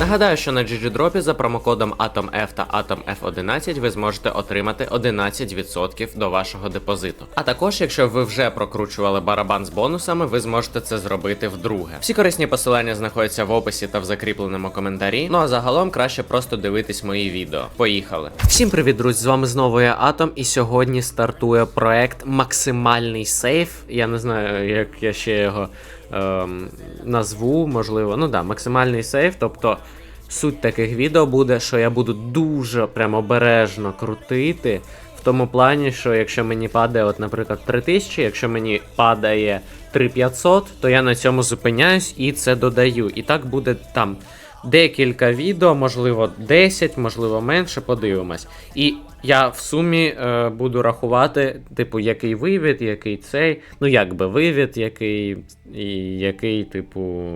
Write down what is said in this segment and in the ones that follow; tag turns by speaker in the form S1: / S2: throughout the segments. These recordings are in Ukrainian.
S1: Нагадаю, що на GGDrop за промокодом AtomF та AtomF11 ви зможете отримати 11% до вашого депозиту. А також, якщо ви вже прокручували барабан з бонусами, ви зможете це зробити вдруге. Всі корисні посилання знаходяться в описі та в закріпленому коментарі. Ну а загалом краще просто дивитись мої відео. Поїхали! Всім привіт, друзі! З вами знову я Атом, і сьогодні стартує проект Максимальний сейф. Я не знаю, як я ще його назву, можливо. Ну да, максимальний сейф. Тобто суть таких відео буде, що я буду дуже прям обережно крутити. В тому плані, що якщо мені падає, от, наприклад, 3000, якщо мені падає 3500, то я на цьому зупиняюсь і це додаю. І так буде там декілька відео, можливо, 10, можливо, менше, подивимось. І я в сумі е, буду рахувати, типу, який вивід, який цей. Ну, як би вивід, який, і який, типу,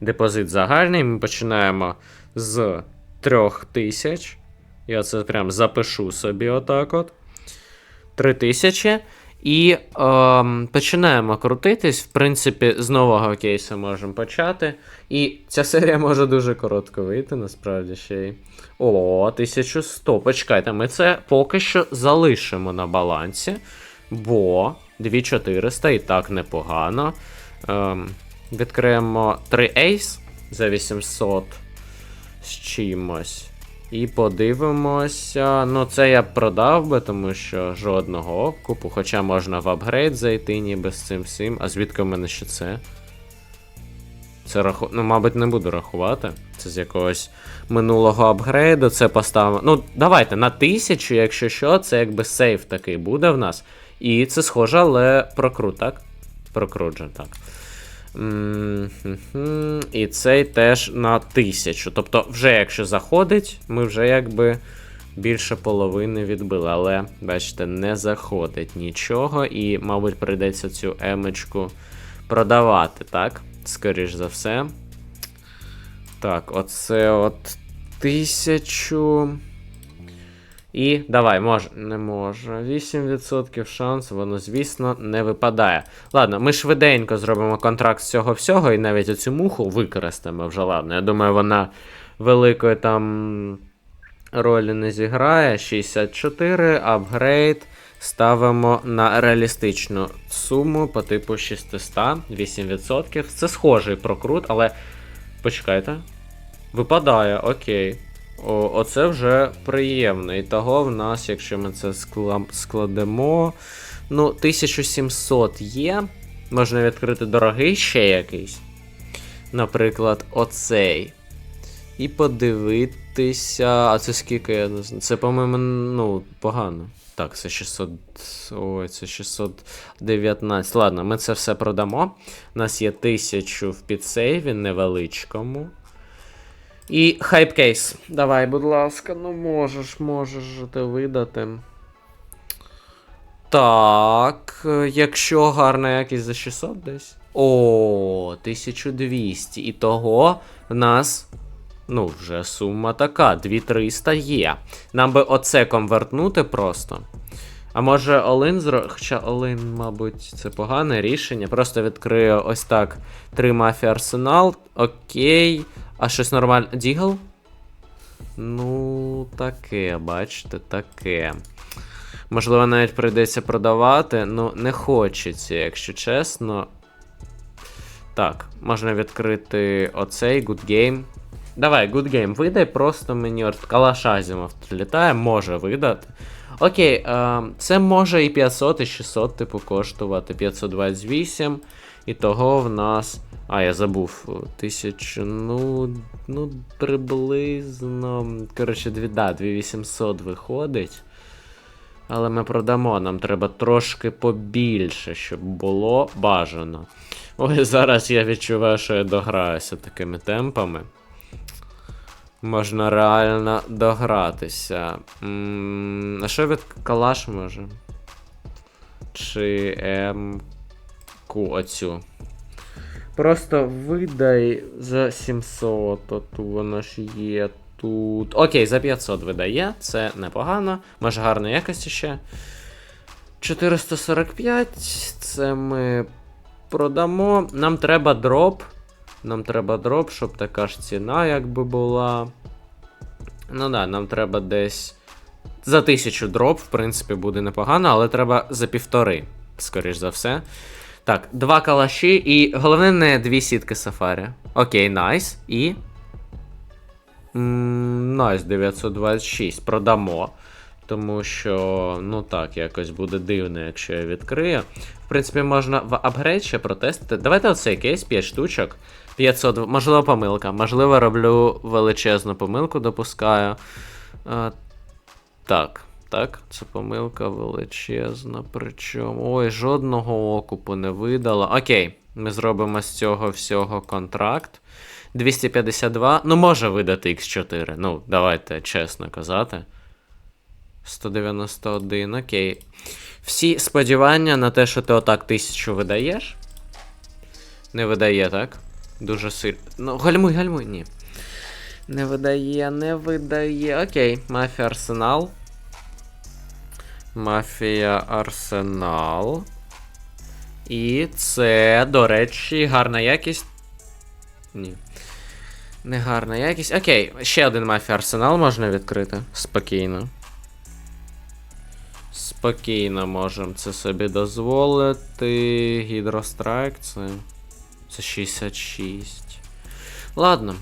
S1: депозит загальний. Ми починаємо з 3000. Я це прям запишу собі отак от. 3000. І ем, починаємо крутитись. В принципі, з нового кейсу можемо почати. І ця серія може дуже коротко вийти, насправді ще й. О, 1100. Почекайте, ми це поки що залишимо на балансі. Бо 2400 і так непогано. Ем, відкриємо 3 Ace за 800 з чимось. І подивимося. Ну, це я б продав би, тому що жодного окупу. Хоча можна в апгрейд зайти, ніби з цим всім. А звідки в мене ще це? Це раху... Ну, мабуть, не буду рахувати. Це з якогось минулого апгрейду. Це поставимо. Ну, давайте на тисячу, якщо що, це якби сейф такий буде в нас. І це схоже, але прокрут, так? Прокрут же, так. І цей теж на тисячу. Тобто, вже якщо заходить, ми вже якби більше половини відбили. Але, бачите, не заходить нічого. І, мабуть, прийдеться цю емочку продавати, так? Скоріш за все. Так, оце от тисячу. І давай, може, не може. 8% шанс, воно, звісно, не випадає. Ладно, ми швиденько зробимо контракт з цього всього, і навіть оцю муху використаємо вже. Ладно, я думаю, вона великої там ролі не зіграє. 64, апгрейд. Ставимо на реалістичну суму по типу 600, 8%. Це схожий прокрут, але. Почекайте. Випадає, окей. О, оце вже приємно. І того в нас, якщо ми це складемо. Ну, 1700 є. Можна відкрити дорогий ще якийсь. Наприклад, оцей. І подивитися. А це скільки я не знаю. Це, по-моєму, ну, погано. Так, це 600. Ой, це 619. Ладно, ми це все продамо. У нас є 1000 в підсейві невеличкому. І хайпкейс. Давай, будь ласка, ну можеш, можеш же ти видати. Так, якщо гарна якість за 600 десь. О, 1200. І того в нас. Ну, вже сума така, 2300 є. Нам би оце конвертнути просто. А може Олин зро... Хоча Олин, мабуть, це погане рішення. Просто відкрию ось так. Три мафія арсенал. Окей. А щось нормальне. Дігл? Ну, таке, бачите, таке. Можливо, навіть прийдеться продавати. Ну, не хочеться, якщо чесно. Так, можна відкрити оцей Good Game. Давай, Good Game, видай просто мені от калаш Азімов літає, може видати. Окей, е, це може і 500, і 600, типу, коштувати. 528. І того в нас. А, я забув. 1000, ну. Ну, приблизно. Коротше, 2, да, 2800 виходить. Але ми продамо, нам треба трошки побільше, щоб було бажано. Ой, зараз я відчуваю, що я дограюся такими темпами. Можна реально догратися. М, А що від калаш може? Чи М-ку оцю? Просто видай за 700, то воно ж є тут. Окей, за 500 видає, це непогано. Може гарної якості ще. 445, Це ми продамо. Нам треба дроп. Нам треба дроп, щоб така ж ціна, якби була. Ну да, нам треба десь. За тисячу дроп, в принципі, буде непогано, але треба за півтори, скоріш за все. Так, два калаші і головне не дві сітки сафарі. Окей, найс. І. Найс 926. Продамо. Тому що, ну так, якось буде дивно, якщо я відкрию. В принципі, можна в апгрейд ще протестити. Давайте оцей кейс, 5 штучок. 500, можливо, помилка. Можливо, роблю величезну помилку, допускаю. А, так, так, це помилка величезна. Причому. Ой, жодного окупу не видала. Окей, ми зробимо з цього всього контракт. 252. Ну, може видати X4. Ну, давайте чесно казати. 191, окей. Всі сподівання на те, що ти отак тисячу видаєш. Не видає, так? Дуже сильно. Ну, гальмуй, гальмуй, ні. Не видає, не видає. Окей, мафія Арсенал. Мафія Арсенал. І це, до речі, гарна якість. Ні. Не гарна якість. Окей, ще один мафія Арсенал можна відкрити. Спокійно. Спокійно можемо це собі дозволити. Гідрострайк це. Це 66. Ладно.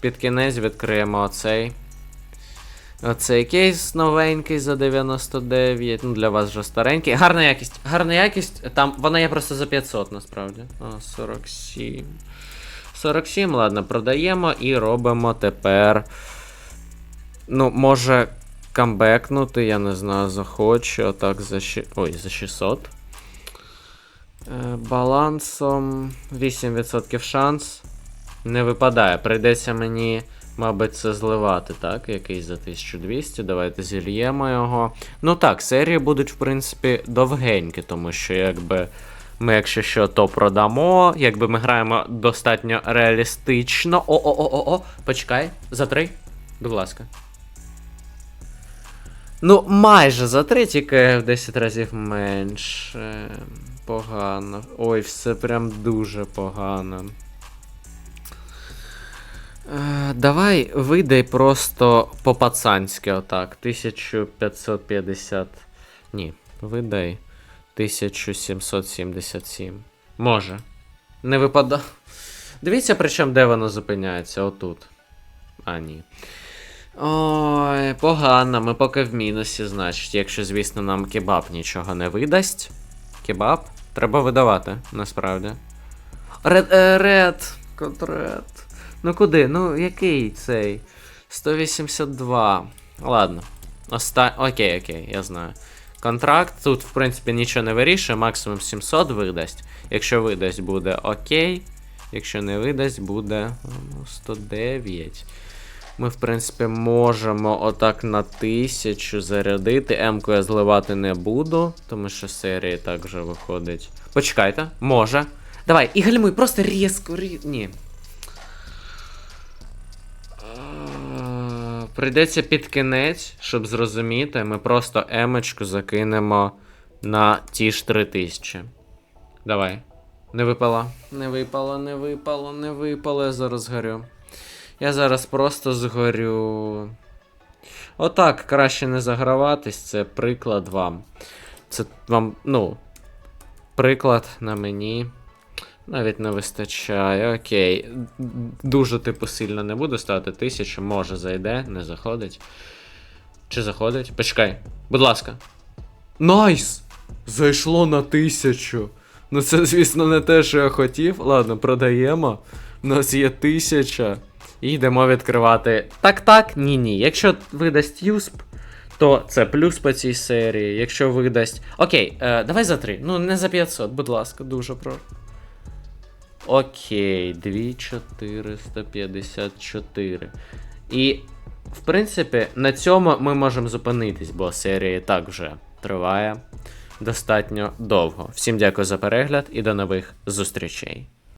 S1: Під кінець відкриємо оцей. Оцей кейс новенький за 99. Ну, для вас вже старенький. Гарна якість. Гарна якість. Там вона є просто за 500 насправді. А, 47. 47, ладно, продаємо і робимо тепер. Ну, може камбекнути, я не знаю, захочу. Отак за. Ой, за 600. Е, балансом 8% шанс. Не випадає. Прийдеться мені, мабуть, це зливати, так? Якийсь за 1200. Давайте зільємо його. Ну так, серії будуть, в принципі, довгенькі, тому що якби. Ми, якщо що, то продамо. Якби ми граємо достатньо реалістично. О-о-о-о-о, почекай, за три. Будь ласка. Ну, майже за три, тільки в 10 разів менше. Погано. Ой, все прям дуже погано. Е, давай видай просто по-пацанськи отак. 1550. Ні, видай. 1777. Може. Не випада. Дивіться, причому де воно зупиняється. Отут. А, ні. Ой, погано, ми поки в мінусі, значить, якщо, звісно, нам кебаб нічого не видасть. Кебаб треба видавати, насправді. Ред, ред, контрет. Ну куди? Ну, який цей? 182. Ладно. Оста... Окей, окей, я знаю. Контракт тут, в принципі, нічого не вирішує, максимум 700 видасть. Якщо видасть, буде окей. Якщо не видасть, буде ну, 109. Ми, в принципі, можемо отак на 1000 зарядити. М-ку я зливати не буду, тому що серія так вже виходить. Почекайте, може. Давай, і гальмуй, просто різко, різко. Ні. Прийдеться під кінець, щоб зрозуміти, ми просто емочку закинемо на ті ж 3000. Давай. Не випала. Не випало, не випало, не випало, я зараз горю. Я зараз просто згорю. Отак, краще не заграватись, це приклад вам. Це вам, ну, приклад на мені. Навіть не вистачає. Окей. Дуже, типу, сильно не буду ставити тисячу. Може зайде, не заходить. Чи заходить? Почекай, будь ласка. Найс! Зайшло на тисячу. Ну це, звісно, не те, що я хотів. Ладно, продаємо. У нас є тисяча. І йдемо відкривати. Так, так, ні, ні. Якщо видасть юсп, то це плюс по цій серії. Якщо видасть. Окей, е, давай за 3. Ну, не за 500, будь ласка, дуже прошу. Окей, 2454. І, в принципі, на цьому ми можемо зупинитись, бо серія і так вже триває достатньо довго. Всім дякую за перегляд і до нових зустрічей.